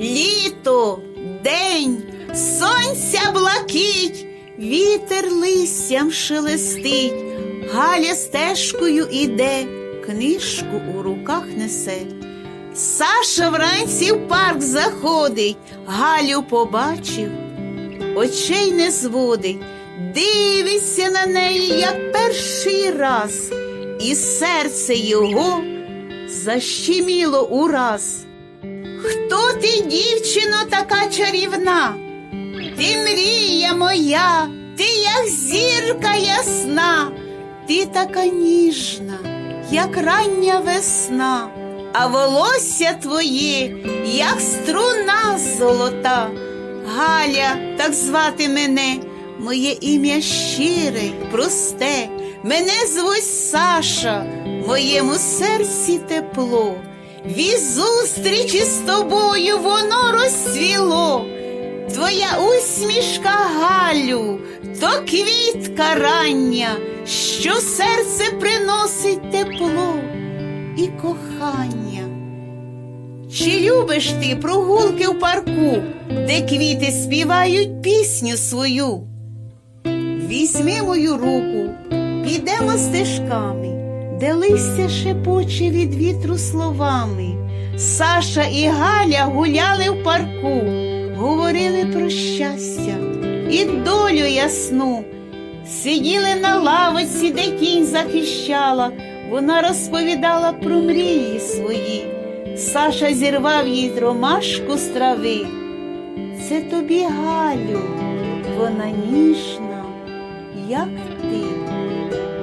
літо, день, сонця блакить, вітер листям шелестить, Галя стежкою іде, книжку у руках несе. Саша вранці в парк заходить, Галю побачив, очей не зводить, дивиться на неї, як перший раз, і серце його защеміло ураз. Хто ти, дівчино, така чарівна? Ти мрія моя, ти як зірка ясна, ти така ніжна, як рання весна, а волосся твоє, як струна золота. Галя, так звати мене, моє ім'я щире, просте, мене звуть Саша, моєму серці тепло. Від зустрічі з тобою воно розцвіло. Твоя усмішка, Галю, то квітка рання, що серце приносить тепло і кохання. Чи любиш ти прогулки в парку, де квіти співають пісню свою? Візьми мою руку, підемо стежками, де листя шепоче від вітру словами. Саша і Галя гуляли в парку, говорили про щастя і долю ясну. Сиділи на лавочці, де кінь захищала, вона розповідала про мрії свої. Саша зірвав їй ромашку з трави. Це тобі, Галю, вона ніжна, як ти.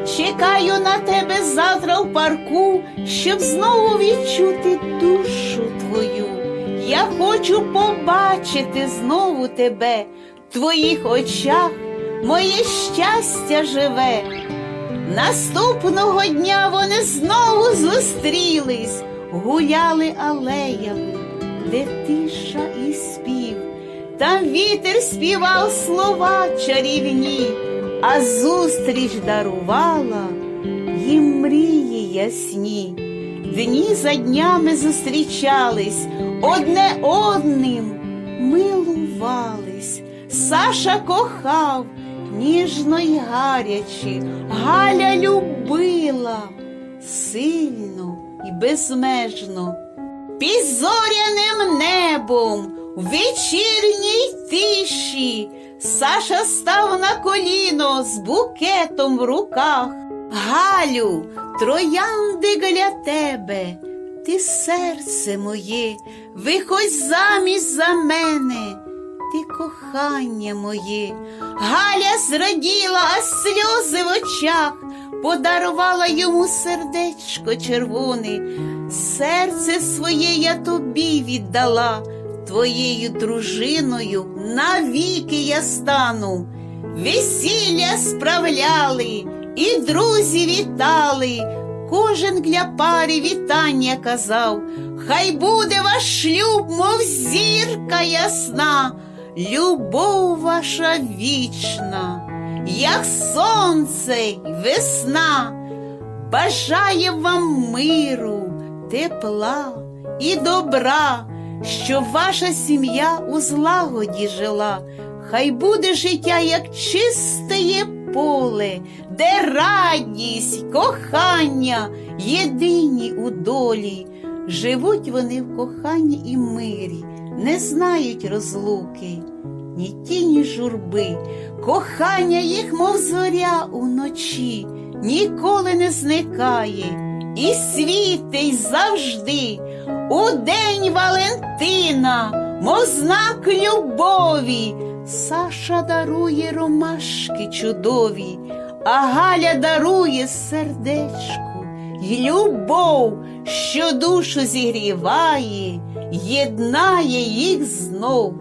Чекаю на тебе завтра в парку, щоб знову відчути душу твою. Я хочу побачити знову тебе, в твоїх очах моє щастя живе. Наступного дня вони знову зустрілись, гуляли алеями, де тиша і спів. Там вітер співав слова чарівні, а зустріч дарувала їм мрії ясні. Дні за днями зустрічались, одне одним милувались. Саша кохав ніжно й гаряче, Галя любила сильно і безмежно. Під зоряним небом у вечірній тиші Саша став на коліно з букетом в руках. Галю, троянди для тебе, ти серце моє, виходь замість за мене, ти кохання моє. Галя зраділа, а сльози в очах подарувала йому сердечко червоне. Серце своє я тобі віддала, твоєю дружиною навіки я стану. Весілля справляли, і друзі вітали. Кожен для пари вітання казав. Хай буде ваш шлюб, мов зірка ясна, любов ваша вічна, як сонце й весна. Бажає вам миру, тепла і добра, щоб ваша сім'я у злагоді жила. Хай буде життя, як чистеє поле, де радість, кохання єдині у долі. Живуть вони в коханні і мирі, не знають розлуки, ні тіні журби, кохання їх, мов зоря уночі, ніколи не зникає і світить завжди. У день Валентина, мов знак любові, Саша дарує ромашки чудові, а Галя дарує сердечко й любов, що душу зігріває, єднає їх знов.